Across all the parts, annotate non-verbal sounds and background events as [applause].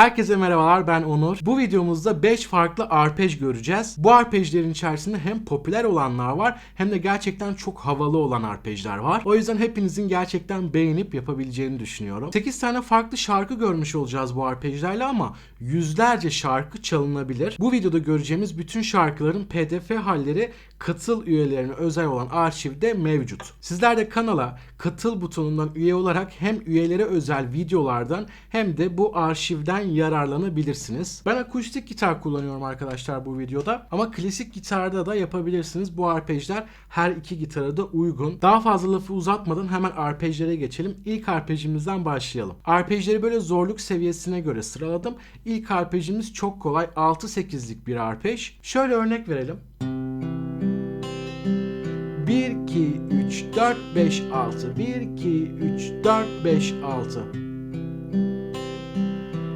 Herkese merhabalar ben Onur. Bu videomuzda 5 farklı arpej göreceğiz. Bu arpejlerin içerisinde hem popüler olanlar var hem de gerçekten çok havalı olan arpejler var. O yüzden hepinizin gerçekten beğenip yapabileceğini düşünüyorum. 8 tane farklı şarkı görmüş olacağız bu arpejlerle ama yüzlerce şarkı çalınabilir. Bu videoda göreceğimiz bütün şarkıların pdf halleri katıl üyelerine özel olan arşivde mevcut. Sizler de kanala katıl butonundan üye olarak hem üyelere özel videolardan hem de bu arşivden yararlanabilirsiniz. Ben akustik gitar kullanıyorum arkadaşlar bu videoda ama klasik gitarda da yapabilirsiniz. Bu arpejler her iki gitara da uygun. Daha fazla lafı uzatmadan hemen arpejlere geçelim. İlk arpejimizden başlayalım. Arpejleri böyle zorluk seviyesine göre sıraladım. İlk arpejimiz çok kolay 6-8'lik bir arpej. Şöyle örnek verelim. 1, 2, 3, 4, 5, 6. 1, 2, 3, 4, 5, 6.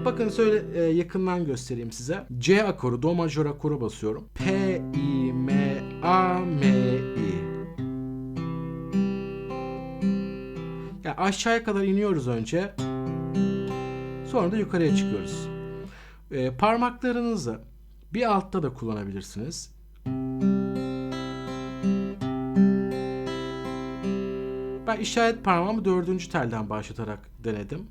Bakın şöyle e, yakından göstereyim size. C akoru, do majör akoru basıyorum. P, I, M, A, M, I. Yani aşağıya kadar iniyoruz önce. Sonra da yukarıya çıkıyoruz. E, parmaklarınızı bir altta da kullanabilirsiniz. Ben işaret parmağımı dördüncü telden başlatarak denedim.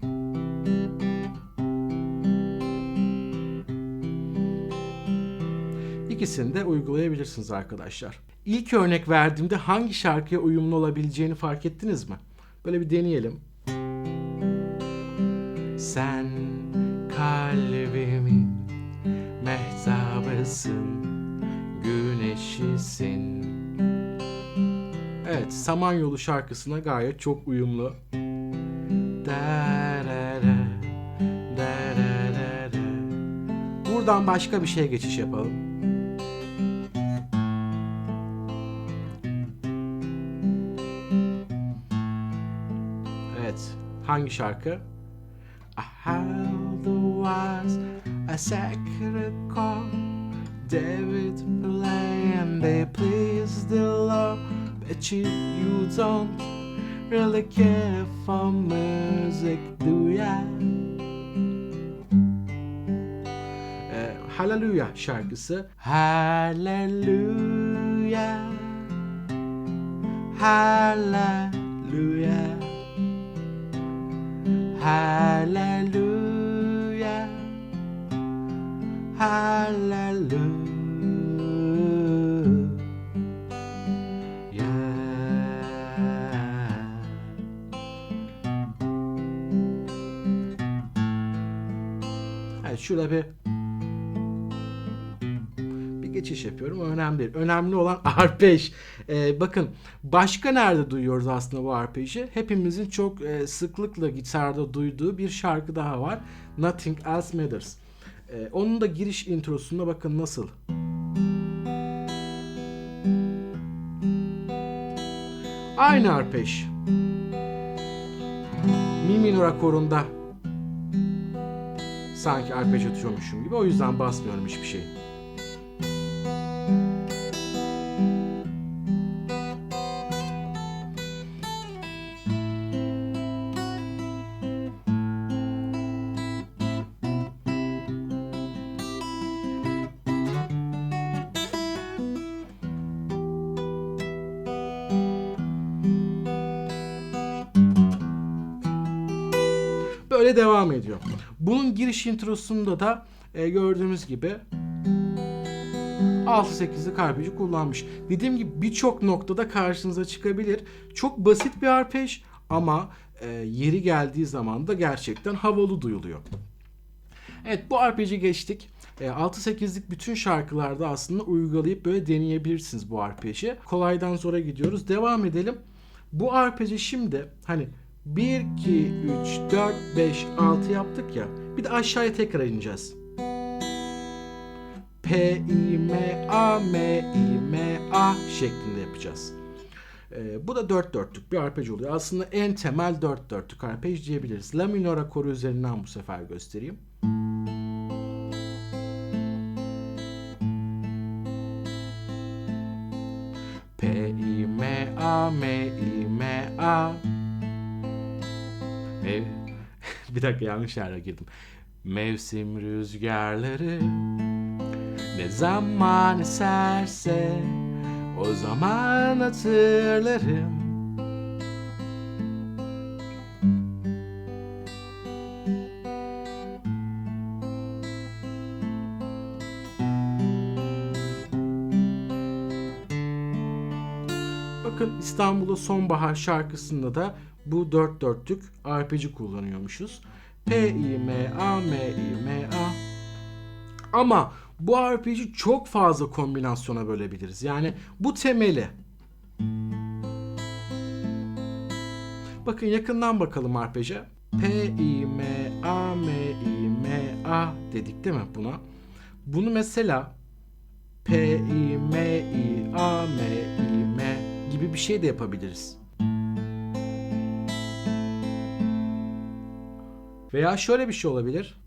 İkisini de uygulayabilirsiniz arkadaşlar. İlk örnek verdiğimde hangi şarkıya uyumlu olabileceğini fark ettiniz mi? Böyle bir deneyelim. Sen kalbimin mehtabısın, güneşisin. Evet, Samanyolu şarkısına gayet çok uyumlu. Buradan başka bir şeye geçiş yapalım. Evet, hangi şarkı? I held the was a sacred call David play and they Lord Bet you, don't really care for music do ya? Hallelujah şarkısı. Hallelujah. Hallelujah. Hallelujah. Hallelujah şurada bir bir geçiş yapıyorum. O önemli değil. Önemli olan [laughs] arpej. Ee, bakın başka nerede duyuyoruz aslında bu arpeji? Hepimizin çok e, sıklıkla gitarda duyduğu bir şarkı daha var. Nothing Else Matters. Ee, onun da giriş introsunda bakın nasıl. Aynı arpej. Mi minor akorunda sanki arpej atıyormuşum gibi. O yüzden basmıyorum hiçbir şey. Böyle devam ediyor. Bunun giriş introsunda da e, gördüğümüz gibi 6-8'lik arpeji kullanmış. Dediğim gibi birçok noktada karşınıza çıkabilir. Çok basit bir arpej ama e, yeri geldiği zaman da gerçekten havalı duyuluyor. Evet bu arpeji geçtik. E, 6-8'lik bütün şarkılarda aslında uygulayıp böyle deneyebilirsiniz bu arpeji. Kolaydan zora gidiyoruz. Devam edelim. Bu arpeji şimdi hani 1, 2, 3, 4, 5, 6 yaptık ya. Bir de aşağıya tekrar ineceğiz. P, I, M, A, M, I, M, A şeklinde yapacağız. Ee, bu da 4 dörtlük bir arpej oluyor. Aslında en temel 4 dörtlük arpej diyebiliriz. La minor akoru üzerinden bu sefer göstereyim. Bir dakika yanlış yere girdim. Mevsim rüzgarları ne zaman eserse o zaman hatırlarım. Bakın İstanbul'da Sonbahar şarkısında da bu dört dörtlük arpeci kullanıyormuşuz. P, I, M, A, M, I, M, A. Ama bu arpeci çok fazla kombinasyona bölebiliriz. Yani bu temeli. Bakın yakından bakalım arpeje. P, I, M, A, M, I, M, A dedik değil mi buna? Bunu mesela P, I, M, I, A, M, I, gibi bir şey de yapabiliriz. Veya şöyle bir şey olabilir.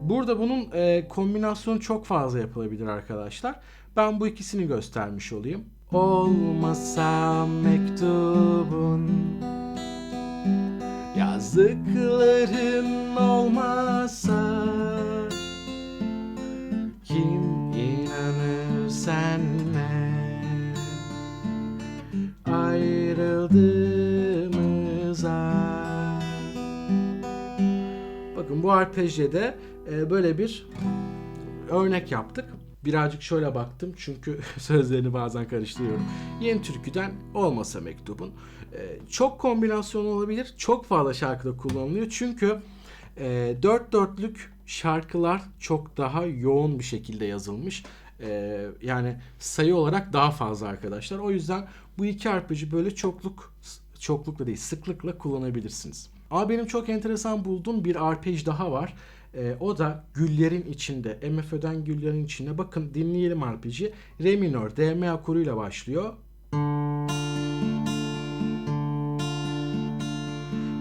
Burada bunun e, kombinasyonu çok fazla yapılabilir arkadaşlar. Ben bu ikisini göstermiş olayım. Olmasa mektubun Yazdıkların bu arpejde e, böyle bir örnek yaptık. Birazcık şöyle baktım çünkü [laughs] sözlerini bazen karıştırıyorum. Yeni türküden olmasa mektubun. E, çok kombinasyon olabilir. Çok fazla şarkıda kullanılıyor. Çünkü e, dört dörtlük şarkılar çok daha yoğun bir şekilde yazılmış. E, yani sayı olarak daha fazla arkadaşlar. O yüzden bu iki arpeji böyle çokluk çoklukla değil sıklıkla kullanabilirsiniz. Ama benim çok enteresan bulduğum bir arpej daha var. E, o da güllerin içinde. MFÖ'den güllerin içinde. Bakın dinleyelim arpeji. Re minör, DM akoruyla başlıyor.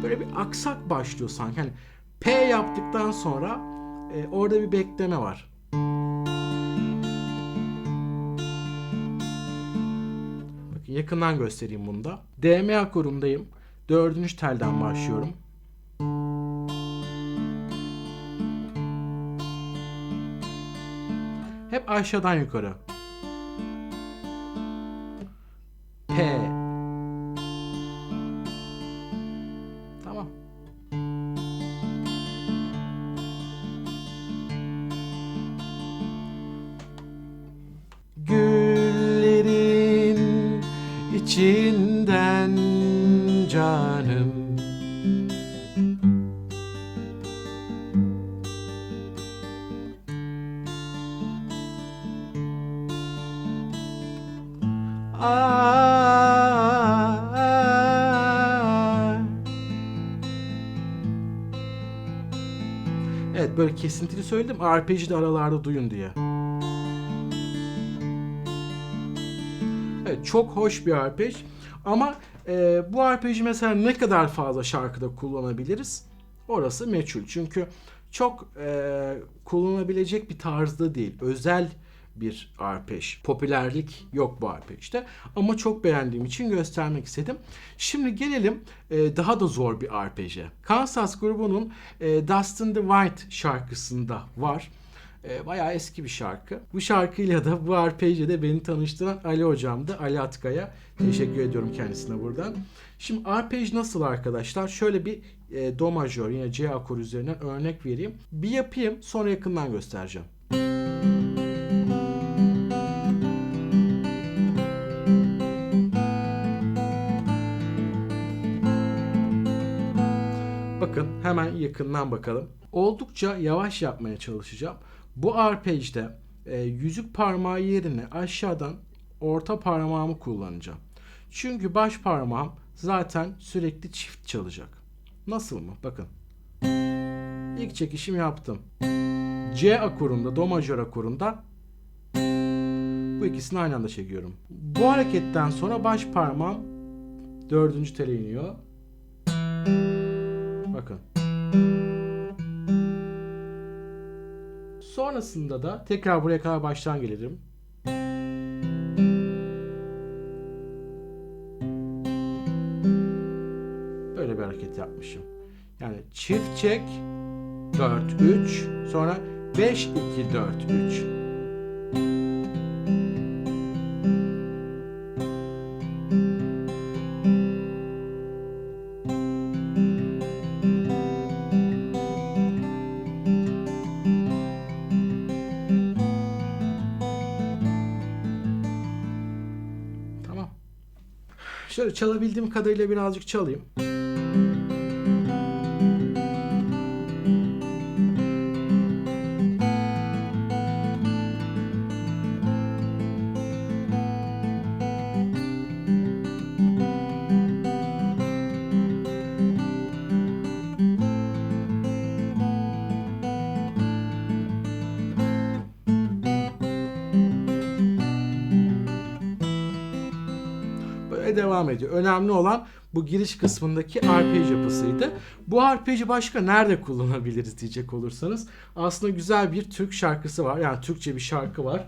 Böyle bir aksak başlıyor sanki. Hani P yaptıktan sonra e, orada bir bekleme var. Bakın yakından göstereyim bunu da. DM akorundayım. Dördüncü telden başlıyorum. Hep aşağıdan yukarı. Evet böyle kesintili söyledim. Arpej'i de aralarda duyun diye. Evet çok hoş bir arpej. Ama e, bu arpeji mesela ne kadar fazla şarkıda kullanabiliriz? Orası meçhul. Çünkü çok e, kullanılabilecek bir tarzda değil. Özel bir arpej. Popülerlik yok bu arpejde. Ama çok beğendiğim için göstermek istedim. Şimdi gelelim e, daha da zor bir arpeje. Kansas grubunun e, Dust in the White şarkısında var. E, bayağı eski bir şarkı. Bu şarkıyla da bu arpejle de beni tanıştıran Ali hocamdı. Ali Atkaya. Teşekkür ediyorum kendisine buradan. Şimdi arpej nasıl arkadaşlar? Şöyle bir e, do majör yine C akor üzerinden örnek vereyim. Bir yapayım sonra yakından göstereceğim. Yakından bakalım. Oldukça yavaş yapmaya çalışacağım. Bu arpejde e, yüzük parmağı yerine aşağıdan orta parmağımı kullanacağım. Çünkü baş parmağım zaten sürekli çift çalacak. Nasıl mı? Bakın. İlk çekişim yaptım. C akorunda, do majör akorunda bu ikisini aynı anda çekiyorum. Bu hareketten sonra baş parmağım dördüncü tele iniyor. Bakın. Sonrasında da tekrar buraya kadar baştan gelirim. Böyle bir hareket yapmışım. Yani çift çek 4 3 sonra 5 2 4 3 çalabildiğim kadarıyla birazcık çalayım. Böyle devam ediyor. Önemli olan bu giriş kısmındaki arpej yapısıydı. Bu arpeji başka nerede kullanabiliriz diyecek olursanız. Aslında güzel bir Türk şarkısı var. Yani Türkçe bir şarkı var.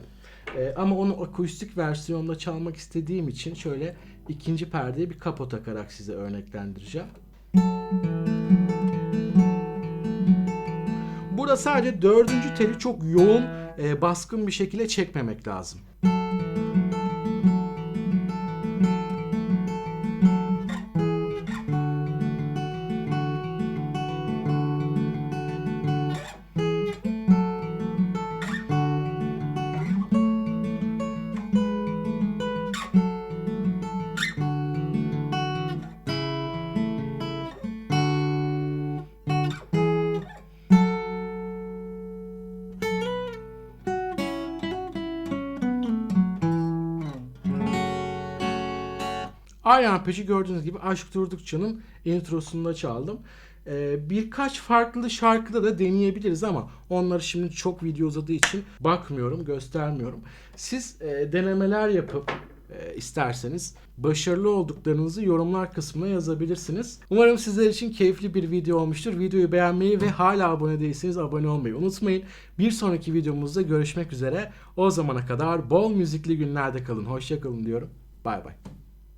Ee, ama onu akustik versiyonda çalmak istediğim için şöyle ikinci perdeye bir kapo takarak size örneklendireceğim. Burada sadece dördüncü teli çok yoğun, e, baskın bir şekilde çekmemek lazım. Aynı arpeji gördüğünüz gibi Aşk Durdukça'nın introsunda çaldım. Ee, birkaç farklı şarkıda da deneyebiliriz ama onları şimdi çok video uzadığı için bakmıyorum, göstermiyorum. Siz e, denemeler yapıp e, isterseniz başarılı olduklarınızı yorumlar kısmına yazabilirsiniz. Umarım sizler için keyifli bir video olmuştur. Videoyu beğenmeyi ve hala abone değilseniz abone olmayı unutmayın. Bir sonraki videomuzda görüşmek üzere. O zamana kadar bol müzikli günlerde kalın. Hoşçakalın diyorum. Bay bay.